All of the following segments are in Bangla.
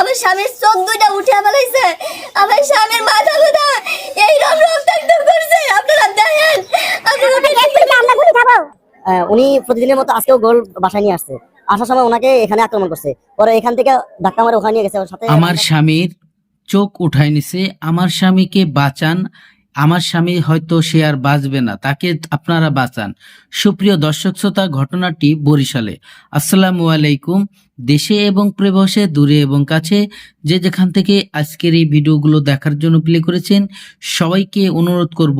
আমার স্বামীর চোখ দুইটা উঠে ফেলাইছে। আমার স্বামীর মাথা ব্যথা এই রকম রক্তাক্ত করছে। আপনারা দেখেন উনি প্রতিদিনের মতো আজকেও গোল বাসায় নিয়ে আসছে। আসার সময় ওনাকে এখানে আক্রমণ করছে। পরে এখান থেকে ধাক্কা মারে ওখানে নিয়ে গেছে ওর সাথে। আমার স্বামীর চোখ উঠায় নিছে। আমার স্বামীকে বাঁচান। আমার স্বামী হয়তো সে আর বাঁচবে না, তাকে আপনারা বাঁচান। সুপ্রিয় দর্শক শ্রোতা, ঘটনাটি বরিশালে। আসসালামু আলাইকুম। দেশে এবং প্রবাসে, দূরে এবং কাছে, যে যেখান থেকে আজকের এই ভিডিওগুলো দেখার জন্য প্লে করেছেন, সবাইকে অনুরোধ করব,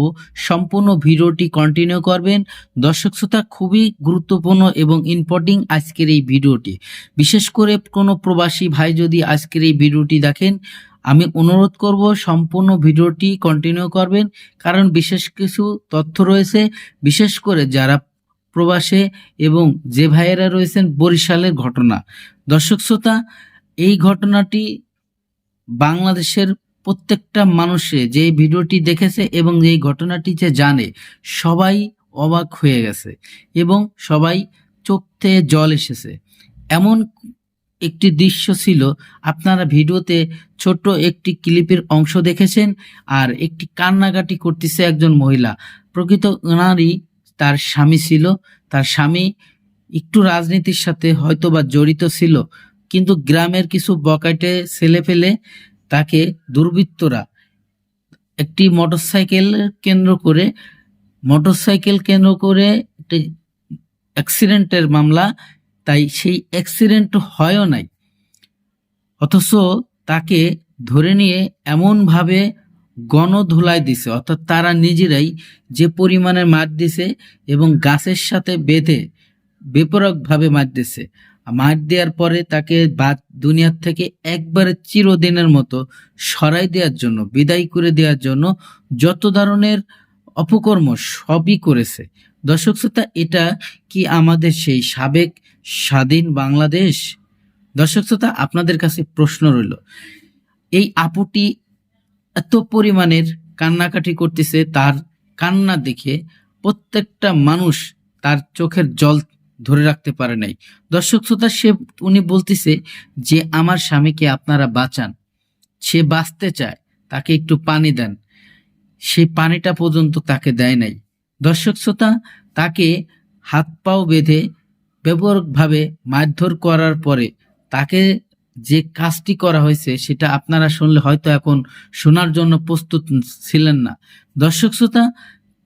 সম্পূর্ণ ভিডিওটি কন্টিনিউ করবেন। দর্শক শ্রোতা, খুবই গুরুত্বপূর্ণ এবং ইম্পর্টিং আজকের এই ভিডিওটি। বিশেষ করে কোনো প্রবাসী ভাই যদি আজকের এই ভিডিওটি দেখেন আমি অনুরোধ করব সম্পূর্ণ ভিডিওটি কন্টিনিউ করবেন, কারণ বিশেষ কিছু তথ্য রয়েছে। বিশেষ করে যারা প্রবাসে এবং যে ভাইয়েরা রয়েছেন, বরিশালের ঘটনা। দর্শক শ্রোতা, এই ঘটনাটি বাংলাদেশের প্রত্যেকটা মানুষে যে ভিডিওটি দেখেছে এবং এই ঘটনাটি যে জানে, সবাই অবাক হয়ে গেছে এবং সবাই চোখ থেকে জল এসেছে। এমন একটি দৃশ্য ছিল। আপনারা ভিডিওতে ছোট্ট একটি ক্লিপের অংশ দেখেছেন আর একটি কান্নাকাটি করতেছে একজন মহিলা। প্রকৃত ওনারই তার স্বামী ছিল। তার স্বামী একটু রাজনীতির সাথে হয়তোবা জড়িত ছিল। কিন্তু গ্রামের কিছু বকাটে ছেলে ফেলে তাকে দুর্বৃত্তরা একটি মোটরসাইকেল কেন্দ্র করে, মোটরসাইকেল কেন্দ্র করে একটি অ্যাক্সিডেন্টের মামলা তাই সেই অ্যাক্সিডেন্ট হয়ও নাই। অথচ তাকে ধরে নিয়ে এমনভাবে গণধুলাই দিছে, অর্থাৎ তারা নিজেরাই যে পরিমাণে মার দিছে এবং গাছের সাথে বেঁধে বেপরকভাবে মার দিছে। মার দেওয়ার পরে তাকে বাদ দুনিয়ার থেকে একবারে চিরদিনের মতো সরাই দেওয়ার জন্য, বিদায় করে দেওয়ার জন্য যত ধরনের অপকর্ম সবই করেছে। দর্শক শ্রোতা, এটা কি আমাদের সেই সাবেক স্বাধীন বাংলাদেশ? দর্শক শ্রোতা, আপনাদের কাছে প্রশ্ন রইল, এই আপুটি এত পরিমাণের কান্নাকাটি করতেছে, তার কান্না দেখে প্রত্যেকটা মানুষ তার চোখের জল ধরে রাখতে পারে নাই। দর্শক শ্রোতা, সে উনি বলতেছে যে, আমার স্বামীকে আপনারা বাঁচান, সে বাঁচতে চায়, তাকে একটু পানি দেন। সেই পানিটা পর্যন্ত তাকে দেয় নাই। দর্শক শ্রোতা, তাকে হাত পাও বেঁধে ব্যাপকভাবে মারধর করার পরে তাকে যে কাজটি করা হয়েছে সেটা আপনারা শুনলে হয়তো এখন শোনার জন্য প্রস্তুত ছিলেন না। দর্শক শ্রোতা,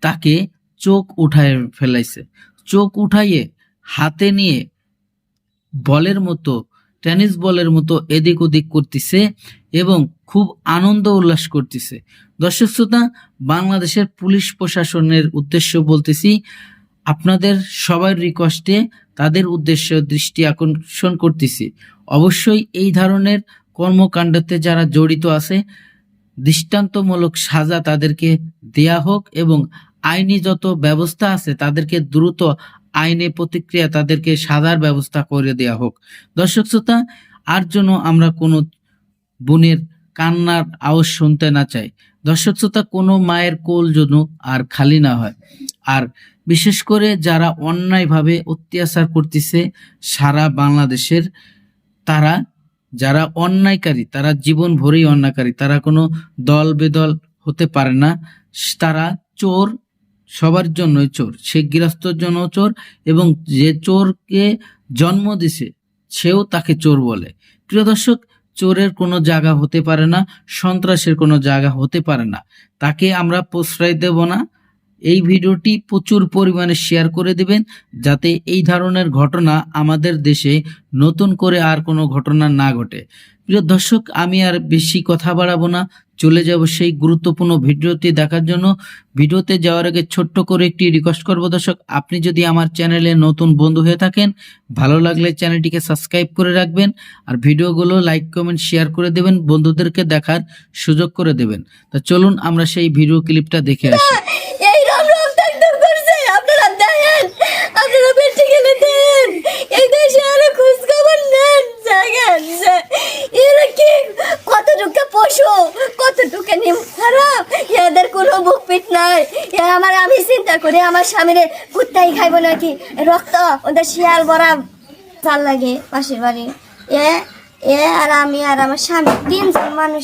তাকে চোখ উঠায় ফেলাইছে। চোখ উঠাইয়ে হাতে নিয়ে বলের মতো টেনিস বলের মতো এদিক ওদিক করতেছে এবং খুব আনন্দ উল্লাস করতেছে। দর্শক শ্রোতা, বাংলাদেশের পুলিশ প্রশাসনের উদ্দেশ্য বলতেছি, আপনাদের সবার রিকোয়েস্টে তাদের উদ্দেশ্য দৃষ্টি আকর্ষণ করতেছি। অবশ্যই এই ধরনের কর্মকাণ্ডতে যারা জড়িত আছে, দৃষ্টান্তমূলক সাজা তাদেরকে দেয়া হোক এবং আইনি যত ব্যবস্থা আছে তাদেরকে দ্রুত আইনে প্রতিক্রিয়া তাদেরকে সাজার ব্যবস্থা করে দেয়া হোক। দর্শক শ্রোতা, আর জন্য আমরা কোনো বোনের কান্নার আওয়াজ শুনতে না চাই। দর্শক শ্রোতা, কোনো মায়ের কোল যেন আর খালি না হয়। আর বিশেষ করে যারা অন্যায়ভাবে অত্যাচার করতেছে সারা বাংলাদেশের, তারা যারা অন্যায়কারী, তারা জীবন ভরেই অন্যায়কারী, তারা কোনো দল বেদল হতে পারে না। তারা চোর সবার জন্যই চোর। সে গৃহস্থর জন্য চোর এবং যে চোরকে জন্ম দিছে, সেও তাকে চোর বলে। প্রিয় দর্শক, চোরের কোনো জায়গা হতে পারে না, সন্ত্রাসের কোনো জায়গা হতে পারে না। তাকে আমরা প্রশ্রয় দেব না। এই ভিডিওটি প্রচুর পরিমাণে শেয়ার করে দিবেন, যাতে এই ধরনের ঘটনা আমাদের দেশে নতুন করে আর কোনো ঘটনা না ঘটে। প্রিয় দর্শক, আমি আর বেশি কথা বাড়াবো না। চলে যাব সেই গুরুত্বপূর্ণ ভিডিওটি দেখার জন্য। ভিডিওতে যাওয়ার আগে ছোট্ট করে একটি রিকোয়েস্ট করব দর্শক, আপনি যদি আমার চ্যানেলে নতুন বন্ধু হয়ে থাকেন, ভালো লাগলে চ্যানেলটিকে সাবস্ক্রাইব করে রাখবেন আর ভিডিওগুলো লাইক কমেন্ট শেয়ার করে দেবেন, বন্ধুদেরকে দেখার সুযোগ করে দেবেন। তা চলুন আমরা সেই ভিডিও ক্লিপটা দেখে আসি এই রকম রক্তাক্ত করছে আপনারা দেখেন আপনারা বেঁচে গেলে দেন এই দেশে আরও খোঁজ খবর নেন জায়গান এরা কি কতটুকু পশু কতটুকু নিম খারাপ এদের কোনো বুক পিট নাই এ আমার আমি চিন্তা করে আমার স্বামীর কুত্তাই খাইব নাকি? রক্ত, ওদের শিয়াল বড়া চাল লাগে পাশের বাড়ি। এ এ আর আমি আর আমার স্বামী তিনজন মানুষ